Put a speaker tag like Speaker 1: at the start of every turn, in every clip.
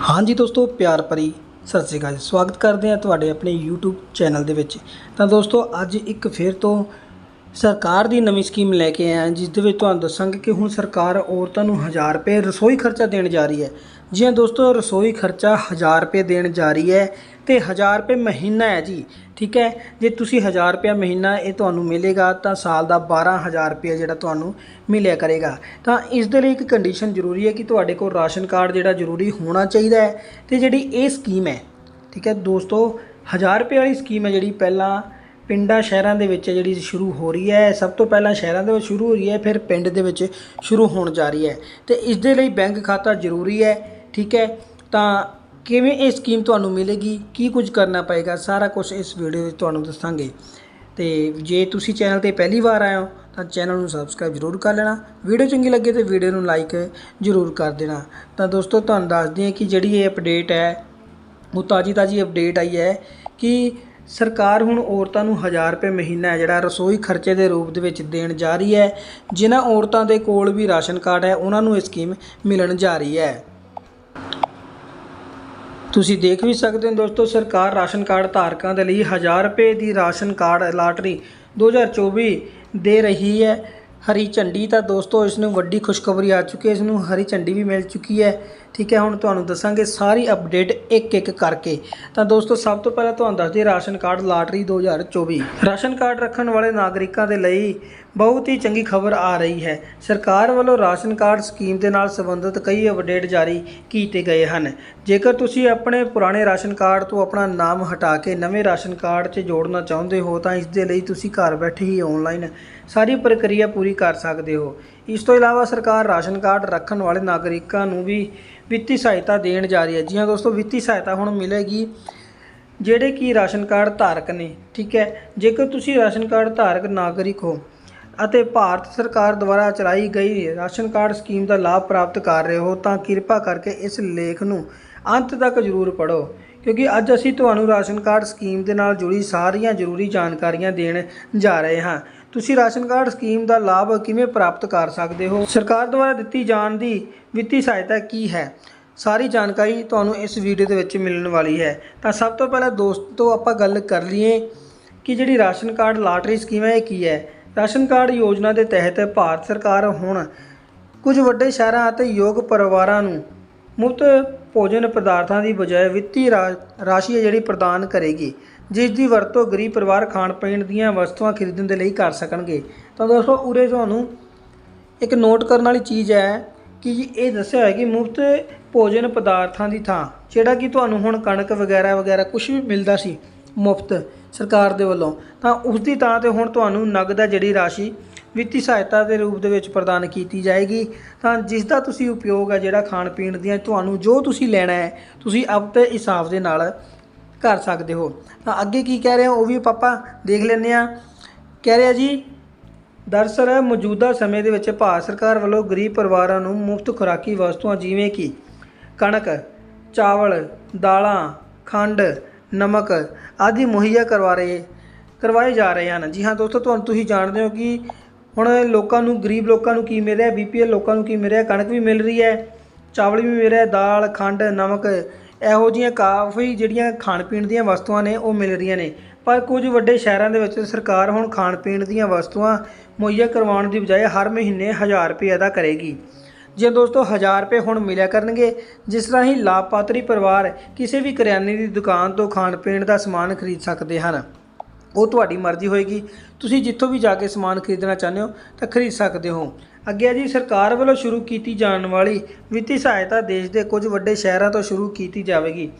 Speaker 1: ਹਾਂਜੀ ਦੋਸਤੋ, ਪਿਆਰ ਭਰੀ ਸਤਿ ਸ੍ਰੀ ਅਕਾਲ ਸਵਾਗਤ ਕਰਦੇ ਹਾਂ ਤੁਹਾਡੇ ਆਪਣੇ YouTube ਚੈਨਲ ਦੇ ਵਿੱਚ। ਤਾਂ ਦੋਸਤੋ, ਅੱਜ ਇੱਕ ਫਿਰ ਤੋਂ ਸਰਕਾਰ ਦੀ ਨਵੀਂ ਸਕੀਮ ਲੈ ਕੇ ਆਏ ਹਾਂ, ਜਿਸ ਦੇ ਵਿੱਚ ਤੁਹਾਨੂੰ ਦੱਸਾਂਗੇ ਕਿ ਹੁਣ ਸਰਕਾਰ ਔਰਤਾਂ ਨੂੰ 1000 ਰੁਪਏ ਰਸੋਈ ਖਰਚਾ ਦੇਣ ਜਾ ਰਹੀ ਹੈ। ਜੀ ਹਾਂ ਦੋਸਤੋ, ਰਸੋਈ ਖਰਚਾ 1000 ਰੁਪਏ ਦੇਣ ਜਾ ਰਹੀ ਹੈ ਤੇ 1000 ਰੁਪਏ ਮਹੀਨਾ ਹੈ ਜੀ, ਠੀਕ ਹੈ? ਜੇ ਤੁਸੀਂ 1000 ਰੁਪਏ ਮਹੀਨਾ ਇਹ ਤੁਹਾਨੂੰ ਮਿਲੇਗਾ, ਤਾਂ ਸਾਲ ਦਾ 12000 ਰੁਪਏ ਜਿਹੜਾ ਤੁਹਾਨੂੰ ਮਿਲਿਆ ਕਰੇਗਾ। ਤਾਂ ਇਸ ਦੇ ਲਈ ਇੱਕ ਕੰਡੀਸ਼ਨ ਜ਼ਰੂਰੀ ਹੈ ਕਿ ਤੁਹਾਡੇ ਕੋਲ ਰਾਸ਼ਨ ਕਾਰਡ ਜਿਹੜਾ ਜ਼ਰੂਰੀ ਹੋਣਾ ਚਾਹੀਦਾ ਹੈ ਤੇ ਜਿਹੜੀ ਇਹ ਸਕੀਮ ਹੈ, ਠੀਕ ਹੈ? ਦੋਸਤੋ 1000 ਰੁਪਏ ਵਾਲੀ ਸਕੀਮ ਹੈ ਜਿਹੜੀ ਪਹਿਲਾਂ ਪਿੰਡਾਂ ਸ਼ਹਿਰਾਂ ਦੇ ਵਿੱਚ ਜਿਹੜੀ ਸ਼ੁਰੂ ਹੋ ਰਹੀ ਹੈ, ਸਭ ਤੋਂ ਪਹਿਲਾਂ ਸ਼ਹਿਰਾਂ ਦੇ ਵਿੱਚ ਸ਼ੁਰੂ ਹੋ ਰਹੀ ਹੈ, ਫਿਰ ਪਿੰਡ ਦੇ ਵਿੱਚ ਸ਼ੁਰੂ ਹੋਣ ਜਾ ਰਹੀ ਹੈ। ਤੇ ਇਸ ਦੇ ਲਈ ਬੈਂਕ ਖਾਤਾ ਜ਼ਰੂਰੀ ਹੈ ਠੀਕ ਹੈ? ਤਾਂ ਕਿਵੇਂ ਇਹ ਸਕੀਮ ਤੁਹਾਨੂੰ ਮਿਲੇਗੀ? ਕੀ ਕੁਝ ਕਰਨਾ ਪਏਗਾ? ਸਾਰਾ ਕੁਝ ਇਸ ਵੀਡੀਓ ਵਿੱਚ ਤੁਹਾਨੂੰ ਦੱਸਾਂਗੇ। ਤੇ ਜੇ ਤੁਸੀਂ ਚੈਨਲ ਤੇ ਪਹਿਲੀ ਵਾਰ ਆਏ ਹੋ, ਤਾਂ ਚੈਨਲ ਨੂੰ ਸਬਸਕ੍ਰਾਈਬ ਜ਼ਰੂਰ ਕਰ ਲੈਣਾ। ਵੀਡੀਓ ਚੰਗੀ ਲੱਗੇ ਤੇ ਵੀਡੀਓ ਨੂੰ ਲਾਈਕ ਜ਼ਰੂਰ ਕਰ ਦੇਣਾ। ਤਾਂ ਦੋਸਤੋ, ਤੁਹਾਨੂੰ ਦੱਸਦੇ ਹਾਂ ਕਿ ਜਿਹੜੀ ਇਹ ਅਪਡੇਟ ਹੈ, ਉਹ ਤਾਜੀ ਤਾਜੀ ਅਪਡੇਟ ਆਈ ਹੈ ਕਿ ਸਰਕਾਰ ਹੁਣ ਔਰਤਾਂ ਨੂੰ 1000 ਰੁਪਏ ਮਹੀਨਾ ਜਿਹੜਾ ਰਸੋਈ ਖਰਚੇ ਦੇ ਰੂਪ ਦੇ ਵਿੱਚ ਦੇਣ ਜਾ ਰਹੀ ਹੈ। ਜਿਨ੍ਹਾਂ ਔਰਤਾਂ ਦੇ ਕੋਲ ਵੀ ਰਾਸ਼ਨ ਕਾਰਡ ਹੈ, ਉਹਨਾਂ ਨੂੰ ਇਹ ਸਕੀਮ ਮਿਲਣ ਜਾ ਰਹੀ ਹੈ। ਤੁਸੀਂ ਦੇਖ ਵੀ ਸਕਦੇ ਹੋ ਦੋਸਤੋ, ਸਰਕਾਰ ਰਾਸ਼ਨ ਕਾਰਡ ਧਾਰਕਾਂ ਦੇ ਲਈ 1000 ਰੁਪਏ ਦੀ ਰਾਸ਼ਨ ਕਾਰਡ ਲਾਟਰੀ 2024 ਦੇ ਰਹੀ ਹੈ। ਹਰੀ ਝੰਡੀ ਤਾਂ ਦੋਸਤੋ, ਇਸ ਨੂੰ ਵੱਡੀ ਖੁਸ਼ਖਬਰੀ ਆ ਚੁੱਕੀ ਹੈ। ਇਸ ਨੂੰ ਹਰੀ ਝੰਡੀ ਵੀ ਮਿਲ ਚੁੱਕੀ ਹੈ। ਠੀਕ ਹੈ, ਹੁਣ ਤੁਹਾਨੂੰ ਦੱਸਾਂਗੇ ਸਾਰੀ ਅਪਡੇਟ ਇੱਕ ਇੱਕ ਕਰਕੇ। ਤਾਂ ਦੋਸਤੋ, ਸਭ ਤੋਂ ਪਹਿਲਾਂ ਤੁਹਾਨੂੰ ਦੱਸਦੇ ration card lottery 2024 ration card ਰੱਖਣ ਵਾਲੇ ਨਾਗਰਿਕਾਂ ਦੇ ਲਈ ਬਹੁਤ ਹੀ ਚੰਗੀ ਖਬਰ ਆ ਰਹੀ ਹੈ। ਸਰਕਾਰ ਵੱਲੋਂ ਰਾਸ਼ਨ ਕਾਰਡ ਸਕੀਮ ਦੇ ਨਾਲ ਸੰਬੰਧਿਤ ਕਈ ਅਪਡੇਟ ਜਾਰੀ ਕੀਤੇ ਗਏ ਹਨ। ਜੇਕਰ ਤੁਸੀਂ ਆਪਣੇ ਪੁਰਾਣੇ ਰਾਸ਼ਨ ਕਾਰਡ ਤੋਂ ਆਪਣਾ ਨਾਮ ਹਟਾ ਕੇ ਨਵੇਂ ਰਾਸ਼ਨ ਕਾਰਡ 'ਚ ਜੋੜਨਾ ਚਾਹੁੰਦੇ ਹੋ, ਤਾਂ ਇਸ ਦੇ ਲਈ ਤੁਸੀਂ ਘਰ ਬੈਠੇ ਹੀ ਆਨਲਾਈਨ ਸਾਰੀ ਪ੍ਰਕਿਰਿਆ ਪੂਰੀ ਕਰ ਸਕਦੇ ਹੋ। ਇਸ ਤੋਂ ਇਲਾਵਾ ਸਰਕਾਰ ਰਾਸ਼ਨ ਕਾਰਡ ਰੱਖਣ ਵਾਲੇ ਨਾਗਰਿਕਾਂ ਨੂੰ ਵੀ ਵਿੱਤੀ ਸਹਾਇਤਾ ਦੇਣ ਜਾ ਰਹੀ ਹੈ। ਜੀ ਹਾਂ ਦੋਸਤੋ, ਵਿੱਤੀ ਸਹਾਇਤਾ ਹੁਣ ਮਿਲੇਗੀ, ਜਿਹੜੇ ਕਿ ਰਾਸ਼ਨ ਕਾਰਡ ਧਾਰਕ ਨੇ, ਠੀਕ ਹੈ? ਜੇਕਰ ਤੁਸੀਂ ਰਾਸ਼ਨ ਕਾਰਡ ਧਾਰਕ ਨਾਗਰਿਕ ਹੋ ਅਤੇ ਭਾਰਤ ਸਰਕਾਰ ਦੁਆਰਾ ਚਲਾਈ ਗਈ ਰਾਸ਼ਨ ਕਾਰਡ ਸਕੀਮ ਦਾ ਲਾਭ ਪ੍ਰਾਪਤ ਕਰ ਰਹੇ ਹੋ, ਤਾਂ ਕਿਰਪਾ ਕਰਕੇ ਇਸ ਲੇਖ ਨੂੰ ਅੰਤ ਤੱਕ ਜ਼ਰੂਰ ਪੜੋ ਕਿਉਂਕਿ ਅੱਜ ਅਸੀਂ ਤੁਹਾਨੂੰ ਰਾਸ਼ਨ ਕਾਰਡ ਸਕੀਮ ਦੇ ਨਾਲ ਜੁੜੀ ਸਾਰੀਆਂ ਜ਼ਰੂਰੀ ਜਾਣਕਾਰੀਆਂ ਦੇਣ ਜਾ ਰਹੇ ਹਾਂ। ਤੁਸੀਂ ਰਾਸ਼ਨ ਕਾਰਡ ਸਕੀਮ ਦਾ ਲਾਭ ਕਿਵੇਂ ਪ੍ਰਾਪਤ ਕਰ ਸਕਦੇ ਹੋ? ਸਰਕਾਰ ਦੁਆਰਾ ਦਿੱਤੀ ਜਾਣ ਦੀ ਵਿੱਤੀ ਸਹਾਇਤਾ ਕੀ ਹੈ? ਸਾਰੀ ਜਾਣਕਾਰੀ ਤੁਹਾਨੂੰ ਇਸ ਵੀਡੀਓ ਦੇ ਵਿੱਚ ਮਿਲਣ ਵਾਲੀ ਹੈ। ਤਾਂ ਸਭ ਤੋਂ ਪਹਿਲਾਂ ਦੋਸਤੋ, ਆਪਾਂ ਗੱਲ ਕਰ ਲਈਏ ਕਿ ਜਿਹੜੀ ਰਾਸ਼ਨ ਕਾਰਡ ਲਾਟਰੀ ਸਕੀਮ ਹੈ, ਇਹ ਕੀ ਹੈ? ਰਾਸ਼ਨ ਕਾਰਡ ਯੋਜਨਾ ਦੇ ਤਹਿਤ ਭਾਰਤ ਸਰਕਾਰ ਹੁਣ ਕੁਝ ਵੱਡੇ ਸ਼ਹਿਰਾਂ ਅਤੇ ਯੋਗ ਪਰਿਵਾਰਾਂ ਨੂੰ ਮੁਫਤ ਭੋਜਨ ਪਦਾਰਥਾਂ ਦੀ ਬਜਾਏ ਵਿੱਤੀ ਰਾਸ਼ੀ ਹੈ ਜਿਹੜੀ ਪ੍ਰਦਾਨ ਕਰੇਗੀ। ਜਿਸ ਦੀ ਵਰਤੋਂ ਗਰੀਬ ਪਰਿਵਾਰ ਖਾਣ ਪੀਣ ਦੀਆਂ ਵਸਤੂਆਂ ਖਰੀਦਣ ਦੇ ਲਈ ਕਰ ਸਕਣਗੇ। ਤਾਂ ਦੋਸਤੋ, ਉਰੇ ਤੁਹਾਨੂੰ ਇੱਕ ਨੋਟ ਕਰਨ ਵਾਲੀ ਚੀਜ਼ ਹੈ ਕਿ ਜੀ ਇਹ ਦੱਸਿਆ ਹੋਇਆ ਕਿ ਮੁਫਤ ਭੋਜਨ ਪਦਾਰਥਾਂ ਦੀ ਥਾਂ, ਜਿਹੜਾ ਕਿ ਤੁਹਾਨੂੰ ਹੁਣ ਕਣਕ ਵਗੈਰਾ ਵਗੈਰਾ ਕੁਝ ਵੀ ਮਿਲਦਾ ਸੀ, ਮੁਫਤ ਸਰਕਾਰ ਦੇ ਵੱਲੋਂ, ਤਾਂ ਉਸ ਦੀ ਥਾਂ ਤੇ ਹੁਣ ਤੁਹਾਨੂੰ ਨਗਦ ਜਿਹੜੀ ਰਾਸ਼ੀ ਵਿੱਤੀ ਸਹਾਇਤਾ ਦੇ ਰੂਪ ਦੇ ਵਿੱਚ ਪ੍ਰਦਾਨ ਕੀਤੀ ਜਾਏਗੀ। ਤਾਂ ਜਿਸ ਦਾ ਤੁਸੀਂ ਉਪਯੋਗ ਹੈ ਜਿਹੜਾ ਖਾਣ ਪੀਣ ਦੀਆਂ, ਤੁਹਾਨੂੰ ਜੋ ਤੁਸੀਂ ਲੈਣਾ ਹੈ, ਤੁਸੀਂ ਆਪਣੇ ਹਿਸਾਬ ਦੇ ਨਾਲ ਕਰ ਸਕਦੇ ਹੋ। ਤਾਂ ਅੱਗੇ ਕੀ ਕਹਿ ਰਹੇ ਹੋ, ਉਹ ਵੀ ਪਾਪਾ ਦੇਖ ਲੈਂਦੇ ਆ ਕਹਿ ਰਿਹਾ ਜੀ, ਦਰਅਸਲ ਮੌਜੂਦਾ ਸਮੇਂ ਦੇ ਵਿੱਚ ਭਾਰਤ ਸਰਕਾਰ ਵੱਲੋਂ ਗਰੀਬ ਪਰਿਵਾਰਾਂ ਨੂੰ ਮੁਫਤ ਖੁਰਾਕੀ ਵਸਤੂਆਂ ਜਿਵੇਂ ਕਿ ਕਣਕ, ਚਾਵਲ, ਦਾਲਾਂ, ਖੰਡ, ਨਮਕ ਆਦਿ ਮੁਹੱਈਆ ਕਰਵਾ ਰਹੇ, ਕਰਵਾਏ ਜਾ ਰਹੇ ਹਨ। ਜੀ ਹਾਂ ਦੋਸਤੋ, ਤੁਹਾਨੂੰ ਤੁਸੀਂ ਜਾਣਦੇ ਹੋ ਕਿ ਹੁਣ ਲੋਕਾਂ ਨੂੰ, ਗਰੀਬ ਲੋਕਾਂ ਨੂੰ ਕੀ ਮਿਲ ਰਿਹਾ ਬੀਪੀਐਲ ਲੋਕਾਂ ਨੂੰ ਕੀ ਮਿਲ ਰਿਹਾ, ਕਣਕ ਵੀ ਮਿਲ ਰਹੀ ਹੈ, ਚਾਵਲ ਵੀ ਮਿਲ ਰਿਹਾ, ਦਾਲ, ਖੰਡ, ਨਮਕ ਇਹੋ ਜਿਹੀਆਂ ਕਾਫੀ ਜਿਹੜੀਆਂ ਖਾਣ ਪੀਣ ਦੀਆਂ ਵਸਤੂਆਂ ਨੇ, ਉਹ ਮਿਲ ਰਹੀਆਂ ਨੇ। ਪਰ ਕੁਝ ਵੱਡੇ ਸ਼ਹਿਰਾਂ ਦੇ ਵਿੱਚ ਸਰਕਾਰ ਹੁਣ ਖਾਣ ਪੀਣ ਦੀਆਂ ਵਸਤੂਆਂ ਮੁਹੱਈਆ ਕਰਵਾਉਣ ਦੀ ਬਜਾਏ ਹਰ ਮਹੀਨੇ 1000 ਰੁਪਏ ਅਦਾ ਕਰੇਗੀ। ਜੇ ਦੋਸਤੋ 1000 ਰੁਪਏ ਹੁਣ ਮਿਲਿਆ ਕਰਨਗੇ, ਜਿਸ ਤਰ੍ਹਾਂ ਹੀ ਲਾਭਪਾਤਰੀ ਪਰਿਵਾਰ ਕਿਸੇ ਵੀ ਕਰਿਆਨੇ ਦੀ ਦੁਕਾਨ ਤੋਂ ਖਾਣ ਪੀਣ ਦਾ ਸਮਾਨ ਖਰੀਦ ਸਕਦੇ ਹਨ। ਉਹ ਤੁਹਾਡੀ ਮਰਜ਼ੀ ਹੋਏਗੀ। ਤੁਸੀਂ ਜਿੱਥੋਂ ਵੀ ਜਾ ਕੇ ਸਮਾਨ ਖਰੀਦਣਾ ਚਾਹੁੰਦੇ ਹੋ, ਤਾਂ ਖਰੀਦ ਸਕਦੇ ਹੋ। ਅੱਗੇ ਹੈ ਜੀ ਸਰਕਾਰ ਵੱਲੋਂ ਸ਼ੁਰੂ ਕੀਤੀ ਜਾਣ ਵਾਲੀ ਵਿੱਤੀ ਸਹਾਇਤਾ ਦੇਸ਼ ਦੇ ਕੁਝ ਵੱਡੇ ਸ਼ਹਿਰਾਂ ਤੋਂ ਸ਼ੁਰੂ ਕੀਤੀ ਜਾਵੇਗੀ।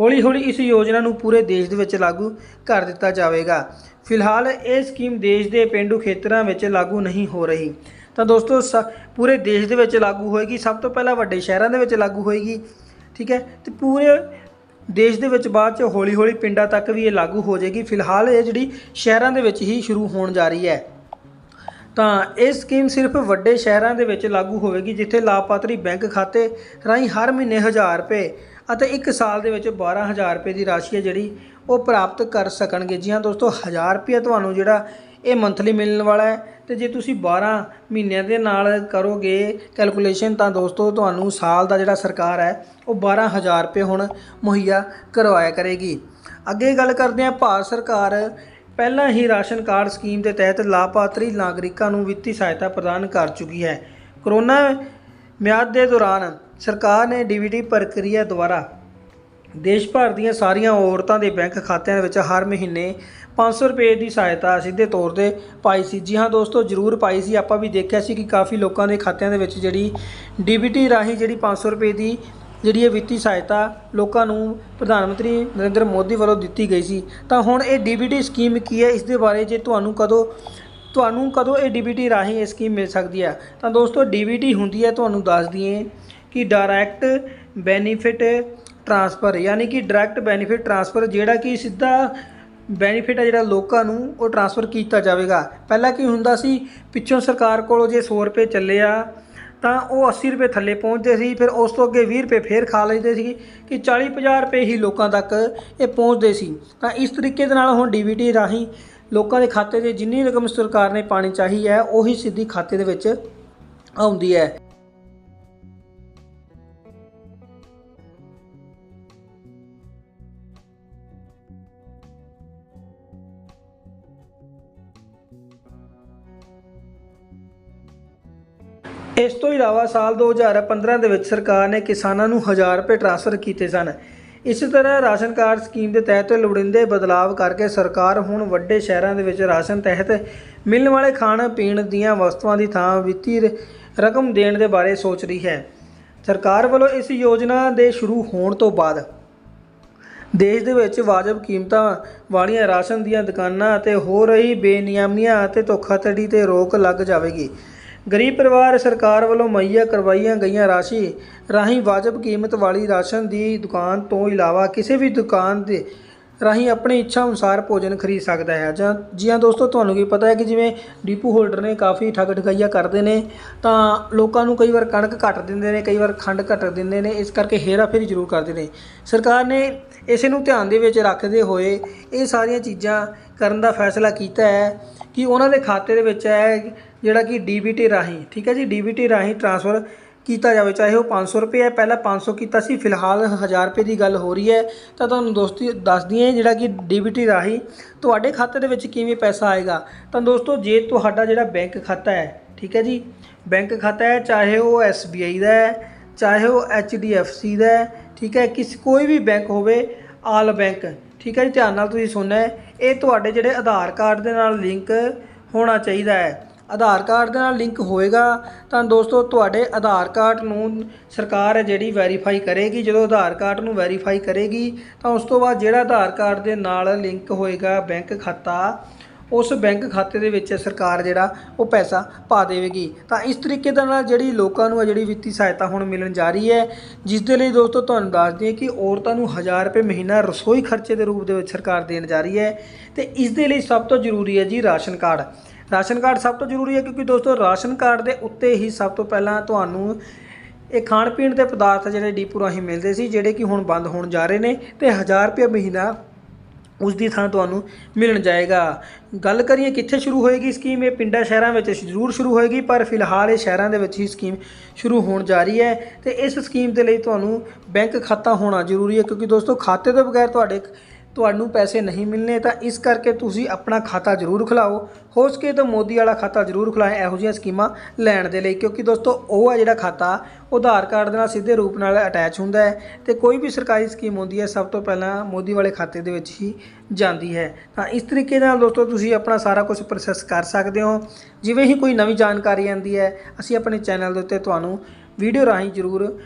Speaker 1: ਹੌਲੀ-ਹੌਲੀ ਇਸ ਯੋਜਨਾ ਨੂੰ ਪੂਰੇ ਦੇਸ਼ ਦੇ ਵਿੱਚ ਲਾਗੂ ਕਰ ਦਿੱਤਾ ਜਾਵੇਗਾ। ਫਿਲਹਾਲ ਇਹ ਸਕੀਮ ਦੇਸ਼ ਦੇ ਪਿੰਡੂ ਖੇਤਰਾਂ ਵਿੱਚ ਲਾਗੂ ਨਹੀਂ ਹੋ ਰਹੀ। ਤਾਂ ਦੋਸਤੋ, ਸ- ਪੂਰੇ ਦੇਸ਼ ਦੇ ਵਿੱਚ ਲਾਗੂ ਹੋਏਗੀ, ਸਭ ਤੋਂ ਪਹਿਲਾਂ ਵੱਡੇ ਸ਼ਹਿਰਾਂ ਦੇ ਵਿੱਚ ਲਾਗੂ ਹੋਏਗੀ, ਠੀਕ ਹੈ? ਤੇ ਪੂਰੇ ਦੇਸ਼ ਦੇ ਵਿੱਚ ਬਾਅਦ ਚ ਹੌਲੀ-ਹੌਲੀ ਪਿੰਡਾਂ ਤੱਕ ਵੀ ਇਹ ਲਾਗੂ ਹੋ ਜਾਏਗੀ। ਫਿਲਹਾਲ ਇਹ ਜਿਹੜੀ ਸ਼ਹਿਰਾਂ ਦੇ ਵਿੱਚ ਹੀ ਸ਼ੁਰੂ ਹੋਣ ਜਾ ਰਹੀ ਹੈ। ਤਾਂ ਇਹ ਸਕੀਮ ਸਿਰਫ ਵੱਡੇ ਸ਼ਹਿਰਾਂ ਦੇ ਵਿੱਚ ਲਾਗੂ ਹੋਵੇਗੀ, ਜਿੱਥੇ ਲਾਭਪਾਤਰੀ ਬੈਂਕ ਖਾਤੇ ਰਾਹੀਂ ਹਰ ਮਹੀਨੇ 1000 ਰੁਪਏ ਅਤੇ 1 ਸਾਲ ਦੇ ਵਿੱਚ 12000 ਰੁਪਏ ਦੀ ਰਾਸ਼ੀ ਹੈ ਜਿਹੜੀ ਉਹ ਪ੍ਰਾਪਤ ਕਰ ਸਕਣਗੇ। ਜੀ ਹਾਂ ਦੋਸਤੋ 1000 ਰੁਪਏ ਤੁਹਾਨੂੰ ਜਿਹੜਾ ਇਹ ਮੰਥਲੀ ਮਿਲਣ ਵਾਲਾ ਹੈ ਤੇ ਜੇ ਤੁਸੀਂ 12 ਮਹੀਨਿਆਂ ਦੇ ਨਾਲ ਕਰੋਗੇ ਕੈਲਕੂਲੇਸ਼ਨ ਤਾਂ ਦੋਸਤੋ ਤੁਹਾਨੂੰ ਸਾਲ ਦਾ ਜਿਹੜਾ ਸਰਕਾਰ ਹੈ, ਉਹ 12000 ਰੁਪਏ ਹੁਣ ਮੁਹੱਈਆ ਕਰਵਾਇਆ ਕਰੇਗੀ। ਅੱਗੇ ਗੱਲ ਕਰਦੇ ਹਾਂ ਭਾਰਤ ਸਰਕਾਰ ਪਹਿਲਾਂ ਹੀ ਰਾਸ਼ਨ ਕਾਰਡ ਸਕੀਮ ਦੇ ਤਹਿਤ ਲਾਭਪਾਤਰੀ ਨਾਗਰਿਕਾਂ ਨੂੰ ਵਿੱਤੀ ਸਹਾਇਤਾ ਪ੍ਰਦਾਨ ਕਰ ਚੁੱਕੀ ਹੈ। ਕਰੋਨਾ ਮਿਆਦ ਦੇ ਦੌਰਾਨ ਸਰਕਾਰ ਨੇ ਡੀਬੀਟੀ ਪ੍ਰਕਿਰਿਆ ਦੁਆਰਾ ਦੇਸ਼ ਭਰ ਦੀਆਂ ਸਾਰੀਆਂ ਔਰਤਾਂ ਦੇ ਬੈਂਕ ਖਾਤਿਆਂ ਵਿੱਚ ਹਰ ਮਹੀਨੇ 500 ਰੁਪਏ ਦੀ ਸਹਾਇਤਾ ਸਿੱਧੇ ਤੌਰ ਤੇ ਪਾਈ ਸੀ। ਜੀ ਹਾਂ ਦੋਸਤੋ, ਜ਼ਰੂਰ ਪਾਈ ਸੀ। ਆਪਾਂ ਵੀ ਦੇਖਿਆ ਸੀ ਕਿ ਕਾਫੀ ਲੋਕਾਂ ਦੇ ਖਾਤਿਆਂ ਦੇ ਵਿੱਚ ਜਿਹੜੀ ਡੀਬੀਟੀ ਰਾਹੀਂ ਜਿਹੜੀ 500 ਰੁਪਏ ਦੀ ਜਿਹੜੀ ਇਹ ਵਿੱਤੀ ਸਹਾਇਤਾ ਲੋਕਾਂ ਨੂੰ ਪ੍ਰਧਾਨ ਮੰਤਰੀ ਨਰਿੰਦਰ ਮੋਦੀ ਵੱਲੋਂ ਦਿੱਤੀ ਗਈ ਸੀ। ਤਾਂ ਹੁਣ ਇਹ ਡੀਬੀਟੀ ਸਕੀਮ ਕੀ ਹੈ? ਇਸ ਦੇ ਬਾਰੇ ਜੇ ਤੁਹਾਨੂੰ ਕਦੋਂ ਤੁਹਾਨੂੰ ਕਦੋਂ ਇਹ ਡੀਬੀਟੀ ਰਾਹੀਂ ਇਹ ਸਕੀਮ ਮਿਲ ਸਕਦੀ ਹੈ? ਤਾਂ ਦੋਸਤੋ ਡੀਬੀਟੀ ਹੁੰਦੀ ਹੈ, ਤੁਹਾਨੂੰ ਦੱਸ ਦਈਏ ਕਿ ਡਾਇਰੈਕਟ ਬੈਨੀਫਿਟ ਟ੍ਰਾਂਸਫਰ ਯਾਨੀ ਕਿ ਡਾਇਰੈਕਟ ਬੈਨੀਫਿਟ ਟ੍ਰਾਂਸਫਰ ਜਿਹੜਾ ਕਿ ਸਿੱਧਾ ਬੈਨੀਫਿਟ ਹੈ ਜਿਹੜਾ ਲੋਕਾਂ ਨੂੰ, ਉਹ ਟ੍ਰਾਂਸਫਰ ਕੀਤਾ ਜਾਵੇਗਾ। ਪਹਿਲਾਂ ਕੀ ਹੁੰਦਾ ਸੀ? ਪਿੱਛੋਂ ਸਰਕਾਰ ਕੋਲੋਂ ਜੇ 100 ਰੁਪਏ ਚੱਲੇ ਆ ਤਾਂ ਉਹ 80 ਰੁਪਏ ਥੱਲੇ ਪਹੁੰਚਦੇ ਸੀ, ਫਿਰ ਉਸ ਤੋਂ ਅੱਗੇ 20 ਰੁਪਏ ਫੇਰ ਖਾ ਲੈਂਦੇ ਸੀ ਕਿ 40 50 ਰੁਪਏ ਹੀ ਲੋਕਾਂ ਤੱਕ ਇਹ ਪਹੁੰਚਦੇ ਸੀ। ਤਾਂ ਇਸ ਤਰੀਕੇ ਦੇ ਨਾਲ ਹੁਣ ਡੀਬੀਟੀ ਰਾਹੀਂ ਲੋਕਾਂ ਦੇ ਖਾਤੇ 'ਤੇ ਜਿੰਨੀ ਰਕਮ ਸਰਕਾਰ ਨੇ ਪਾਣੀ ਚਾਹੀ ਹੈ, ਉਹੀ ਸਿੱਧੀ ਖਾਤੇ ਦੇ ਵਿੱਚ ਆਉਂਦੀ ਹੈ। ਇਸ ਤੋਂ ਇਲਾਵਾ ਸਾਲ 2015 ਦੇ ਵਿੱਚ ਸਰਕਾਰ ਨੇ ਕਿਸਾਨਾਂ ਨੂੰ 1000 ਰੁਪਏ ਟ੍ਰਾਂਸਫਰ ਕੀਤੇ ਸਨ। ਇਸੇ ਤਰ੍ਹਾਂ ਰਾਸ਼ਨ ਕਾਰਡ ਸਕੀਮ ਦੇ ਤਹਿਤ ਲੋੜੀਂਦੇ ਬਦਲਾਵ ਕਰਕੇ ਸਰਕਾਰ ਹੁਣ ਵੱਡੇ ਸ਼ਹਿਰਾਂ ਦੇ ਵਿੱਚ ਰਾਸ਼ਨ ਤਹਿਤ ਮਿਲਣ ਵਾਲੇ ਖਾਣ ਪੀਣ ਦੀਆਂ ਵਸਤੂਆਂ ਦੀ ਥਾਂ ਵਿੱਤੀ ਰ- ਰਕਮ ਦੇਣ ਦੇ ਬਾਰੇ ਸੋਚ ਰਹੀ ਹੈ। ਸਰਕਾਰ ਵੱਲੋਂ ਇਸ ਯੋਜਨਾ ਦੇ ਸ਼ੁਰੂ ਹੋਣ ਤੋਂ ਬਾਅਦ ਦੇਸ਼ ਦੇ ਵਿੱਚ ਵਾਜਬ ਕੀਮਤਾਂ ਵਾਲੀਆਂ ਰਾਸ਼ਨ ਦੀਆਂ ਦੁਕਾਨਾਂ ਅਤੇ ਹੋ ਰਹੀ ਬੇਨਿਯਮੀਆਂ ਅਤੇ ਧੋਖਾਧੜੀ ਤੇ ਰੋਕ ਲੱਗ ਜਾਵੇਗੀ। ਗਰੀਬ ਪਰਿਵਾਰ ਸਰਕਾਰ ਵੱਲੋਂ ਮੁਹੱਈਆ ਕਰਵਾਈਆਂ ਗਈਆਂ ਰਾਸ਼ੀ ਰਾਹੀਂ ਵਾਜਬ ਕੀਮਤ ਵਾਲੀ ਰਾਸ਼ਨ ਦੀ ਦੁਕਾਨ ਤੋਂ ਇਲਾਵਾ ਕਿਸੇ ਵੀ ਦੁਕਾਨ ਦੇ ਰਾਹੀਂ ਆਪਣੀ ਇੱਛਾ ਅਨੁਸਾਰ ਭੋਜਨ ਖਰੀਦ ਸਕਦਾ ਹੈ। ਜਾਂ ਜੀ ਹਾਂ ਦੋਸਤੋ, ਤੁਹਾਨੂੰ ਕੀ ਪਤਾ ਹੈ ਕਿ ਜਿਵੇਂ ਡੀਪੂ ਹੋਲਡਰ ਨੇ ਕਾਫੀ ਠੱਗ ਠਗਾਈਆਂ ਕਰਦੇ ਨੇ, ਤਾਂ ਲੋਕਾਂ ਨੂੰ ਕਈ ਵਾਰ ਕਣਕ ਘੱਟ ਦਿੰਦੇ ਨੇ, ਕਈ ਵਾਰ ਖੰਡ ਘੱਟ ਦਿੰਦੇ ਨੇ, ਇਸ ਕਰਕੇ ਹੇਰਾਫੇਰੀ ਜ਼ਰੂਰ ਕਰਦੇ ਨੇ। ਸਰਕਾਰ ਨੇ ਇਸੇ ਨੂੰ ਧਿਆਨ ਦੇ ਵਿੱਚ ਰੱਖਦੇ ਹੋਏ ਇਹ ਸਾਰੀਆਂ ਚੀਜ਼ਾਂ ਕਰਨ ਦਾ ਫੈਸਲਾ ਕੀਤਾ ਹੈ ਕਿ ਉਹਨਾਂ ਦੇ ਖਾਤੇ ਦੇ ਵਿੱਚ ਹੈ ਜਿਹੜਾ ਕਿ ਡੀਬੀਟੀ ਰਾਹੀਂ, ਠੀਕ ਹੈ ਜੀ? ਡੀਬੀਟੀ ਰਾਹੀਂ ਟ੍ਰਾਂਸਫਰ ਕੀਤਾ ਜਾਵੇ, ਚਾਹੇ ਉਹ 500 ਰੁਪਏ ਹੈ, ਪਹਿਲਾਂ 500 ਕੀਤਾ ਸੀ, ਫਿਲਹਾਲ 1000 ਰੁਪਏ ਦੀ ਗੱਲ ਹੋ ਰਹੀ ਹੈ। ਤਾਂ ਤੁਹਾਨੂੰ ਦੋਸਤੀ ਦੱਸ ਦਈਏ ਜਿਹੜਾ ਕਿ ਡੀਬੀਟੀ ਰਾਹੀਂ ਤੁਹਾਡੇ ਖਾਤੇ ਦੇ ਵਿੱਚ ਕਿਵੇਂ ਪੈਸਾ ਆਏਗਾ। ਤਾਂ ਦੋਸਤੋ, ਜੇ ਤੁਹਾਡਾ ਜਿਹੜਾ ਬੈਂਕ ਖਾਤਾ ਹੈ, ਠੀਕ ਹੈ ਜੀ? ਬੈਂਕ ਖਾਤਾ ਹੈ, ਚਾਹੇ ਉਹ SBI ਦਾ ਹੈ, ਚਾਹੇ ਉਹ HDFC ਦਾ ਹੈ, ਠੀਕ ਹੈ? ਕਿਸ ਕੋਈ ਵੀ ਬੈਂਕ ਹੋਵੇ, ਆਲ ਬੈਂਕ, ਠੀਕ ਹੈ ਜੀ? ਧਿਆਨ ਨਾਲ ਤੁਸੀਂ ਸੁਣਨਾ ਹੈ। ਇਹ ਤੁਹਾਡੇ ਜਿਹੜੇ ਆਧਾਰ ਕਾਰਡ ਦੇ ਨਾਲ ਲਿੰਕ ਹੋਣਾ ਚਾਹੀਦਾ ਹੈ। ਆਧਾਰ ਕਾਰਡ ਦੇ ਨਾਲ ਲਿੰਕ ਹੋਏਗਾ, ਤਾਂ ਦੋਸਤੋ ਤੁਹਾਡੇ ਆਧਾਰ ਕਾਰਡ ਨੂੰ ਸਰਕਾਰ ਹੈ ਜਿਹੜੀ ਵੈਰੀਫਾਈ ਕਰੇਗੀ, ਜਦੋਂ ਆਧਾਰ ਕਾਰਡ ਨੂੰ ਵੈਰੀਫਾਈ ਕਰੇਗੀ, ਤਾਂ ਉਸ ਤੋਂ ਬਾਅਦ ਜਿਹੜਾ ਆਧਾਰ ਕਾਰਡ ਦੇ ਨਾਲ ਲਿੰਕ ਹੋਏਗਾ ਬੈਂਕ ਖਾਤਾ, ਉਸ ਬੈਂਕ ਖਾਤੇ ਦੇ ਵਿੱਚ ਸਰਕਾਰ ਜਿਹੜਾ ਉਹ ਪੈਸਾ ਪਾ ਦੇਵੇਗੀ। ਤਾਂ ਇਸ ਤਰੀਕੇ ਦੇ ਨਾਲ ਜਿਹੜੀ ਲੋਕਾਂ ਨੂੰ ਆ ਜਿਹੜੀ ਵਿੱਤੀ ਸਹਾਇਤਾ ਹੁਣ ਮਿਲਣ ਜਾ ਰਹੀ ਹੈ, ਜਿਸ ਦੇ ਲਈ ਦੋਸਤੋ ਤੁਹਾਨੂੰ ਦੱਸ ਦਈਏ ਕਿ ਔਰਤਾਂ ਨੂੰ 1000 ਰੁਪਏ ਮਹੀਨਾ ਰਸੋਈ ਖਰਚੇ ਦੇ ਰੂਪ ਦੇ ਵਿੱਚ ਸਰਕਾਰ ਦੇਣ ਜਾ ਰਹੀ ਹੈ, ਤੇ ਇਸ ਦੇ ਲਈ ਸਭ ਤੋਂ ਜ਼ਰੂਰੀ ਹੈ ਜੀ ਰਾਸ਼ਨ ਕਾਰਡ। ਰਾਸ਼ਨ ਕਾਰਡ ਸਭ ਤੋਂ ਜ਼ਰੂਰੀ ਹੈ ਕਿਉਂਕਿ ਦੋਸਤੋ ਰਾਸ਼ਨ ਕਾਰਡ ਦੇ ਉੱਤੇ ਹੀ ਸਭ ਤੋਂ ਪਹਿਲਾਂ ਤੁਹਾਨੂੰ ਇਹ ਖਾਣ ਪੀਣ ਦੇ ਪਦਾਰਥ ਜਿਹੜੇ ਡੀਪੂ ਰਾਹੀਂ ਮਿਲਦੇ ਸੀ, ਜਿਹੜੇ ਕਿ ਹੁਣ ਬੰਦ ਹੋਣ ਜਾ ਰਹੇ ਨੇ ਤੇ 1000 ਰੁਪਏ ਮਹੀਨਾ ਉਸ ਦੀ ਥਾਂ ਤੁਹਾਨੂੰ ਮਿਲਣ ਜਾਏਗਾ। ਗੱਲ ਕਰੀਏ ਕਿੱਥੇ ਸ਼ੁਰੂ ਹੋਏਗੀ ਸਕੀਮ, ਇਹ ਪਿੰਡਾਂ ਸ਼ਹਿਰਾਂ ਵਿੱਚ ਜ਼ਰੂਰ ਸ਼ੁਰੂ ਹੋਏਗੀ, ਪਰ ਫਿਲਹਾਲ ਇਹ ਸ਼ਹਿਰਾਂ ਦੇ ਵਿੱਚ ਹੀ ਸਕੀਮ ਸ਼ੁਰੂ ਹੋਣ ਜਾ ਰਹੀ ਹੈ ਤੇ ਇਸ ਸਕੀਮ ਦੇ ਲਈ ਤੁਹਾਨੂੰ ਬੈਂਕ ਖਾਤਾ ਹੋਣਾ ਜ਼ਰੂਰੀ ਹੈ ਕਿਉਂਕਿ ਦੋਸਤੋ ਖਾਤੇ ਤੋਂ ਬਗੈਰ ਤੁਹਾਡੇ ਤੁਹਾਨੂੰ ਪੈਸੇ ਨਹੀਂ ਮਿਲਨੇ, ਤਾਂ ਇਸ ਕਰਕੇ ਤੁਸੀਂ ਆਪਣਾ ਖਾਤਾ ਜ਼ਰੂਰ ਖੁਲਾਓ। ਹੋ ਸਕੇ ਤਾਂ ਮੋਦੀ ਵਾਲਾ ਖਾਤਾ ਜ਼ਰੂਰ ਖੁਲਾਏ, ਇਹੋ ਜਿਹੀਆਂ ਸਕੀਮਾਂ ਲੈਣ ਦੇ ਲਈ, ਕਿਉਂਕਿ ਦੋਸਤੋ, ਉਹ ਹੈ ਜਿਹੜਾ ਖਾਤਾ ਉਹ ਆਧਾਰ ਕਾਰਡ ਦੇ ਨਾਲ ਸਿੱਧੇ ਰੂਪ ਨਾਲ ਅਟੈਚ ਹੁੰਦਾ ਹੈ ਤੇ ਕੋਈ ਵੀ ਸਰਕਾਰੀ ਸਕੀਮ ਹੁੰਦੀ ਹੈ, ਸਭ ਤੋਂ ਪਹਿਲਾਂ ਮੋਦੀ ਵਾਲੇ ਖਾਤੇ ਦੇ ਵਿੱਚ ਹੀ ਜਾਂਦੀ ਹੈ। ਤਾਂ ਇਸ ਤਰੀਕੇ ਨਾਲ ਦੋਸਤੋ, ਤੁਸੀਂ ਆਪਣਾ ਸਾਰਾ ਕੁਝ ਪ੍ਰੋਸੈਸ ਕਰ ਸਕਦੇ ਹੋ। ਜਿਵੇਂ ਹੀ ਕੋਈ ਨਵੀਂ ਜਾਣਕਾਰੀ ਆਉਂਦੀ ਹੈ, ਅਸੀਂ ਆਪਣੇ ਚੈਨਲ ਦੇ ਉੱਤੇ ਤੁਹਾਨੂੰ ਵੀਡੀਓ ਰਾਹੀਂ ਜ਼ਰੂਰ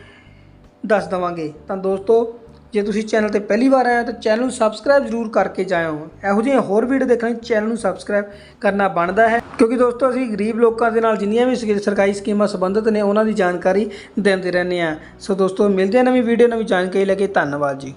Speaker 1: ਦੱਸ ਦਵਾਂਗੇ। ਤਾਂ ਦੋਸਤੋ ਜੇ ਤੁਸੀਂ ਚੈਨਲ ਤੇ ਪਹਿਲੀ ਵਾਰ ਆਏ ਹੋ ਤਾਂ ਚੈਨਲ ਨੂੰ ਸਬਸਕ੍ਰਾਈਬ ਜ਼ਰੂਰ ਕਰਕੇ ਜਾਇਓ। ਇਹੋ ਜਿਹੀਆਂ ਹੋਰ ਵੀਡੀਓ ਦੇਖਣ ਲਈ ਚੈਨਲ ਨੂੰ ਸਬਸਕ੍ਰਾਈਬ ਕਰਨਾ ਬਣਦਾ ਹੈ। ਕਿਉਂਕਿ ਦੋਸਤੋ, ਅਸੀਂ ਗਰੀਬ ਲੋਕਾਂ ਦੇ ਨਾਲ ਜਿੰਨੀਆਂ ਵੀ ਸਕ- ਸਰਕਾਰੀ ਸਕੀਮਾਂ ਸੰਬੰਧਿਤ ਨੇ, ਉਹਨਾਂ ਦੀ ਜਾਣਕਾਰੀ ਦਿੰਦੇ ਰਹਿੰਦੇ ਆ ਸੋ ਦੋਸਤੋ, ਮਿਲਦੇ ਹਾਂ ਨਵੀਂ ਵੀਡੀਓ ਨਵੀਂ ਜਾਣਕਾਰੀ ਲੈ ਕੇ। ਧੰਨਵਾਦ ਜੀ।